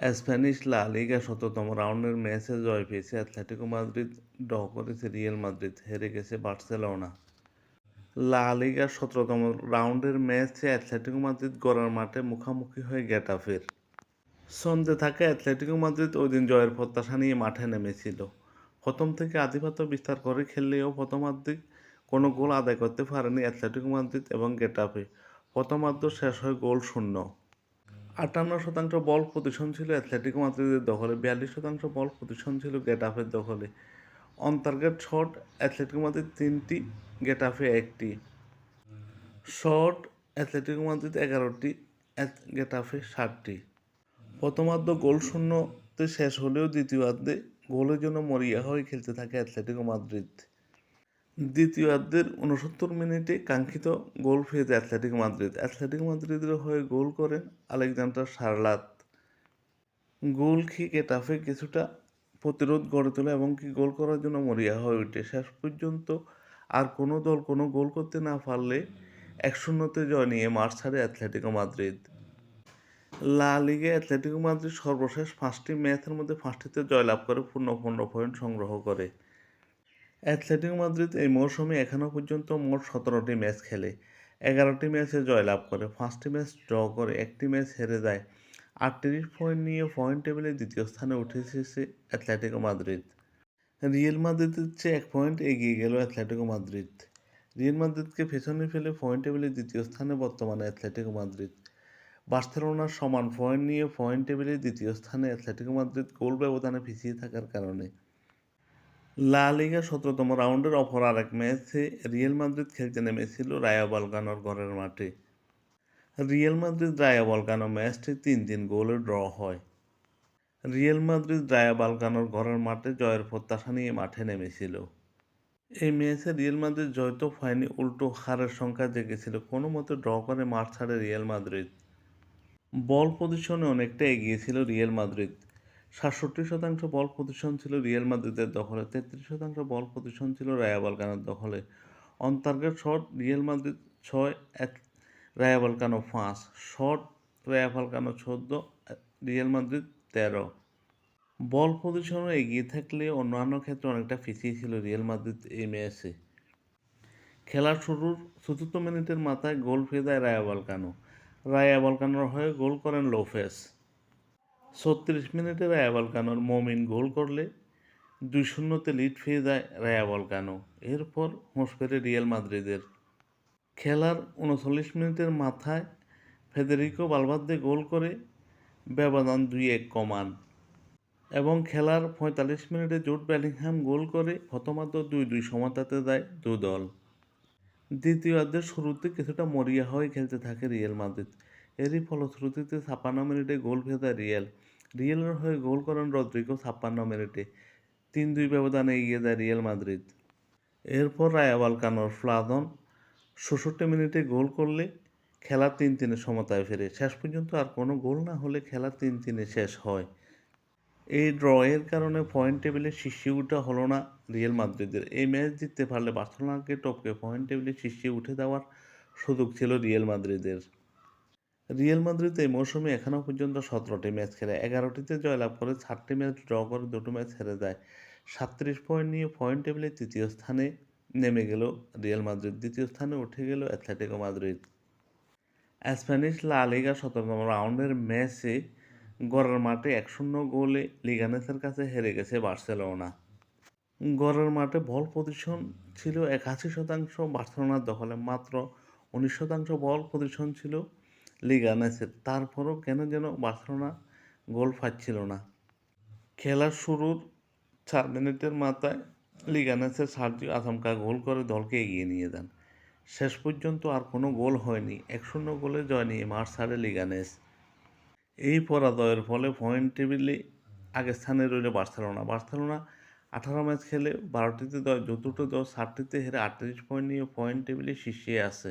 Spanish লা লিগা শততম রাউন্ডের ম্যাচে জয় পেয়েছে অ্যাটলেটিকো মাদ্রিদ ড্র করেছে রিয়েল মাদ্রিদ হেরে গেছে বার্সেলোনা লা লিগার সতেরোতম রাউন্ডের ম্যাচে অ্যাটলেটিকো মাদ্রিদ গড়ার মাঠে মুখোমুখি হয়ে গেটাফের সন্ধে থাকে অ্যাটলেটিকো মাদ্রিদ ওই দিন জয়ের প্রত্যাশা নিয়ে মাঠে নেমেছিল। প্রথম থেকে আধিপত্য বিস্তার করে খেললেও প্রথমার্ধে কোনো গোল আদায় করতে পারেনি অ্যাটলেটিকো মাদ্রিদ এবং গেটাফে প্রথমার্ধ শেষ হয় গোল শূন্য। আটান্ন শতাংশ বল পজিশন ছিল অ্যাথলেটিকো মাদ্রিদের দখলে, বিয়াল্লিশ শতাংশ বল পজিশন ছিল গেটাফের দখলে। অন্তর্গত শট, অ্যাথলেটিকো মাদ্রিদ তিনটি, গেটাফে একটি। শট, অ্যাথলেটিকো মাদ্রিদ এগারোটি গেটাফে ষাটটি। প্রথমার্ধ গোল শূন্যতে শেষ হলেও দ্বিতীয়ার্ধে গোলের জন্য মরিয়া হয়ে খেলতে থাকে অ্যাথলেটিকো মাদ্রিদ। দ্বিতীয়ার্ধের উনসত্তর মিনিটে কাঙ্ক্ষিত গোল পেয়েছে অ্যাথলেটিক মাদ্রিদ। অ্যাথলেটিক মাদ্রিদের হয়ে গোল করেন আলেকজান্ডার সারলাত। গোল খেয়ে গেটাফে কিছুটা প্রতিরোধ গড়ে তোলে এবং কি গোল করার জন্য মরিয়া হয়ে ওঠে। শেষ পর্যন্ত আর কোনো দল কোনো গোল করতে না পারলে এক শূন্যতে জয় নিয়ে মাঠ ছাড়ে অ্যাথলেটিকো মাদ্রিদ। লা লিগে অ্যাথলেটিকো মাদ্রিদ সর্বশেষ পাঁচটি ম্যাচের মধ্যে পাঁচটিতে জয়লাভ করে পূর্ণ পনেরো পয়েন্ট সংগ্রহ করে। অ্যাথলেটিকো মাদ্রিদ এই মৌসুমে এখনও পর্যন্ত মোট সতেরোটি ম্যাচ খেলে। এগারোটি ম্যাচে জয়লাভ করে, পাঁচটি ম্যাচ ড্র করে, একটি ম্যাচ হেরে যায়। আটত্রিশ পয়েন্ট নিয়ে পয়েন্ট টেবিলে দ্বিতীয় স্থানে উঠে এসেছে অ্যাথলেটিকো মাদ্রিদ। রিয়েল মাদ্রিদের চেয়ে এক পয়েন্ট এগিয়ে গেল অ্যাথলেটিকো মাদ্রিদ। রিয়েল মাদ্রিদকে পেছনে ফেলে পয়েন্ট টেবিলে দ্বিতীয় স্থানে বর্তমানে অ্যাথলেটিকো মাদ্রিদ। বার্সেলোনার সমান পয়েন্ট নিয়ে পয়েন্ট টেবিলে দ্বিতীয় স্থানে অ্যাথলেটিকো মাদ্রিদ গোল ব্যবধানে পিছিয়ে থাকার কারণে। লা লিগা সতেরোতম রাউন্ডের অপর আরেক ম্যাচে রিয়েল মাদ্রিদ খেলতে নেমেছিল রায়া বালকানোর ঘরের মাঠে। রিয়েল মাদ্রিদ রায়া বালকানো ম্যাচটি তিন তিন গোলে ড্র হয়। রিয়েল মাদ্রিদ রায়া বালকানোর ঘরের মাঠে জয়ের প্রত্যাশা নিয়ে মাঠে নেমেছিল। এই ম্যাচে রিয়েল মাদ্রিদ জয় তো হয়নি উল্টো হারের সংখ্যা জেগেছিল, কোনো মতে ড্র করে মাঠ ছাড়ে রিয়েল মাদ্রিদ। বল পজিশনে অনেকটা এগিয়েছিল রিয়েল মাদ্রিদ। সাতষট্টি শতাংশ বল পজিশন ছিল রিয়েল মাদ্রিদের দখলে, তেত্রিশ শতাংশ বল পজিশন ছিল রায়া বালকানোর দখলে। অন্তর্গত শট রিয়েল মাদ্রিদ ছয়, এক, রায়া বালকানো পাঁচ। শট রায়া বালকানো চোদ্দ, রিয়েল মাদ্রিদ তেরো। বল পজিশনে এগিয়ে থাকলে অন্যান্য ক্ষেত্রে অনেকটা পিছিয়ে ছিল রিয়েল মাদ্রিদ এই ম্যাচে। খেলার শুরুর চতুর্থ মিনিটের মাথায় গোল পেয়ে দেয় রায়া বালকানো রায়া বালকানোর হয়ে গোল করেন লোফেস ছত্রিশ মিনিটে রায়া বালকানোর মমিন গোল করলে দুই শূন্যতে লিড পেয়ে যায় রায়া বালকানো। এরপর হোঁস ফেরে রিয়াল মাদ্রিদের। খেলার উনচল্লিশ মিনিটের মাথায় ফেদেরিকো বালবাদ্দে গোল করে ব্যবধান দুই এক কমান। এবং খেলার পঁয়তাল্লিশ মিনিটে জোট ব্যালিংহাম গোল করে প্রথমার্ধ দুই দুই সমতাতে দেয় দু দল। দ্বিতীয়ার্ধের শুরুতে কিছুটা মরিয়া হয়ে খেলতে থাকে রিয়েল মাদ্রিদ। এরই ফলশ্রুতিতে ছাপ্পান্ন মিনিটে গোল ভেদা রিয়েল। রিয়েলের হয়ে গোল করেন রদ্রিগো ছাপ্পান্ন মিনিটে। তিন দুই ব্যবধানে এগিয়ে দেয় রিয়েল মাদ্রিদ। এরপর রায়া বালকানোর ফ্লাদন ষষট্টি মিনিটে গোল করলে খেলা তিন তিনে সমতায় ফেরে। শেষ পর্যন্ত আর কোনো গোল না হলে খেলা তিন তিনে শেষ হয়। এই ড্রয়ের কারণে পয়েন্ট টেবিলে শীর্ষে উঠা হলো না রিয়েল মাদ্রিদের। এই ম্যাচ জিততে পারলে বার্সেলোনাকে টপকে পয়েন্ট টেবিলে শীর্ষে উঠে দেওয়ার সুযোগ ছিল রিয়েল মাদ্রিদের। রিয়েল মাদ্রিদ এই মৌসুমে এখনও পর্যন্ত সতেরোটি ম্যাচ খেলে, এগারোটিতে জয়লাভ করে সাতটি ম্যাচ ড্র করে দুটো ম্যাচ হেরে যায়। সাতত্রিশ পয়েন্ট নিয়ে পয়েন্ট টেবিলে তৃতীয় স্থানে নেমে গেল রিয়েল মাদ্রিদ, দ্বিতীয় স্থানে উঠে গেল অ্যাথলেটিকো মাদ্রিদ। স্প্যানিশ লা লিগা সতেরোতম রাউন্ডের ম্যাচে গড়ের মাঠে এক শূন্য গোলে লিগানেসের কাছে হেরে গেছে বার্সেলোনা। গড়ের মাঠে বল পজিশন ছিল একাশি শতাংশ, বার্সেলোনার দখলে মাত্র উনিশ শতাংশ বল পজিশন ছিল লিগানেসের তারপরও কেন যেন বার্সেলোনা গোল পাচ্ছিল না। খেলার শুরুর চার মিনিটের মাথায় লিগানেসের সার্জিও আচমকা গোল করে দলকে এগিয়ে নিয়ে যান। শেষ পর্যন্ত আর কোনো গোল হয়নি। এক শূন্য গোলে জয় নিয়ে মাঠ ছাড়ে লিগানেস এই পরাজয়ের ফলে পয়েন্ট টেবিলে আগের স্থানে রইল বার্সেলোনা। বার্সেলোনা আঠারো ম্যাচ খেলে বারোটিতে দশ চতুর্থ দশ ষাটটিতে হেরে আটত্রিশ পয়েন্ট নিয়ে পয়েন্ট টেবিলে শীর্ষে আছে।